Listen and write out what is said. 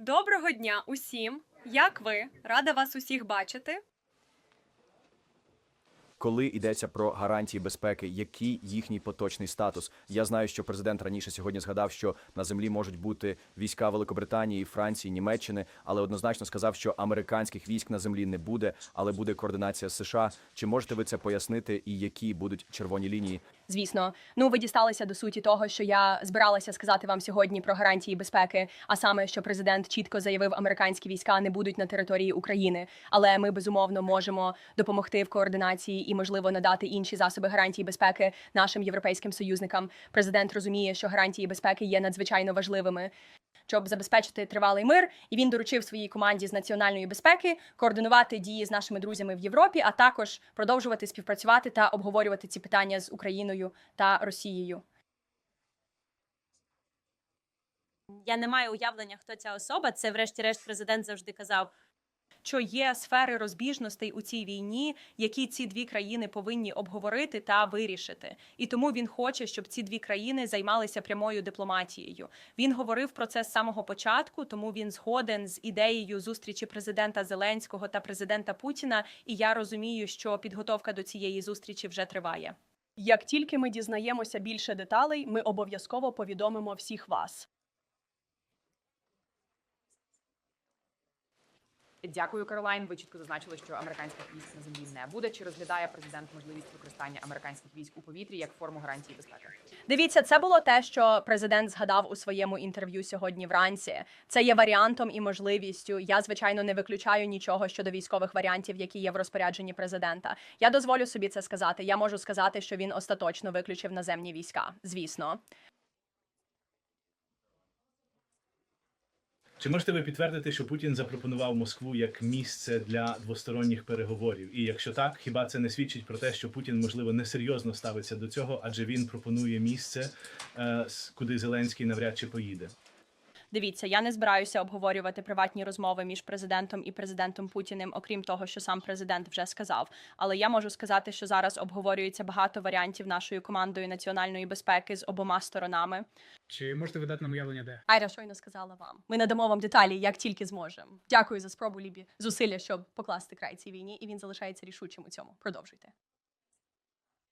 Доброго дня усім! Як ви? Рада вас усіх бачити. Коли йдеться про гарантії безпеки, який їхній поточний статус? Я знаю, що президент раніше сьогодні згадав, що на землі можуть бути війська Великобританії, Франції, Німеччини, але однозначно сказав, що американських військ на землі не буде, але буде координація США. Чи можете ви це пояснити, і які будуть червоні лінії? Звісно, ну ви дісталися до суті того, що я збиралася сказати вам сьогодні про гарантії безпеки, а саме, що президент чітко заявив, американські війська не будуть на території України, але ми безумовно можемо допомогти в координації і, можливо, надати інші засоби гарантії безпеки нашим європейським союзникам. Президент розуміє, що гарантії безпеки є надзвичайно важливими. Щоб забезпечити тривалий мир, і він доручив своїй команді з національної безпеки координувати дії з нашими друзями в Європі, а також продовжувати співпрацювати та обговорювати ці питання з Україною та Росією. Я не маю уявлення, хто ця особа. Це, врешті-решт, президент завжди казав. Що є сфери розбіжностей у цій війні, які ці дві країни повинні обговорити та вирішити. І тому він хоче, щоб ці дві країни займалися прямою дипломатією. Він говорив про це з самого початку, тому він згоден з ідеєю зустрічі президента Зеленського та президента Путіна. І я розумію, що підготовка до цієї зустрічі вже триває. Як тільки ми дізнаємося більше деталей, ми обов'язково повідомимо всіх вас. Дякую, Каролайн. Ви чітко зазначили, що американських військ на землі не буде. Чи розглядає президент можливість використання американських військ у повітрі як форму гарантії безпеки? Дивіться, це було те, що президент згадав у своєму інтерв'ю сьогодні вранці. Це є варіантом і можливістю. Я звичайно не виключаю нічого щодо військових варіантів, які є в розпорядженні президента. Я дозволю собі це сказати. Я можу сказати, що він остаточно виключив наземні війська. Звісно. Чи можете ви підтвердити, що Путін запропонував Москву як місце для двосторонніх переговорів? І якщо так, хіба це не свідчить про те, що Путін можливо несерйозно ставиться до цього, адже він пропонує місце, е, куди Зеленський навряд чи поїде? Дивіться, я не збираюся обговорювати приватні розмови між президентом і президентом Путіним, окрім того, що сам президент вже сказав. Але я можу сказати, що зараз обговорюється багато варіантів нашою командою національної безпеки з обома сторонами. Чи можете ви дати нам уявлення, де? Айра щойно сказала вам. Ми надамо вам деталі, як тільки зможемо. Дякую за спробу Лібі зусилля, щоб покласти край цій війні, і він залишається рішучим у цьому. Продовжуйте.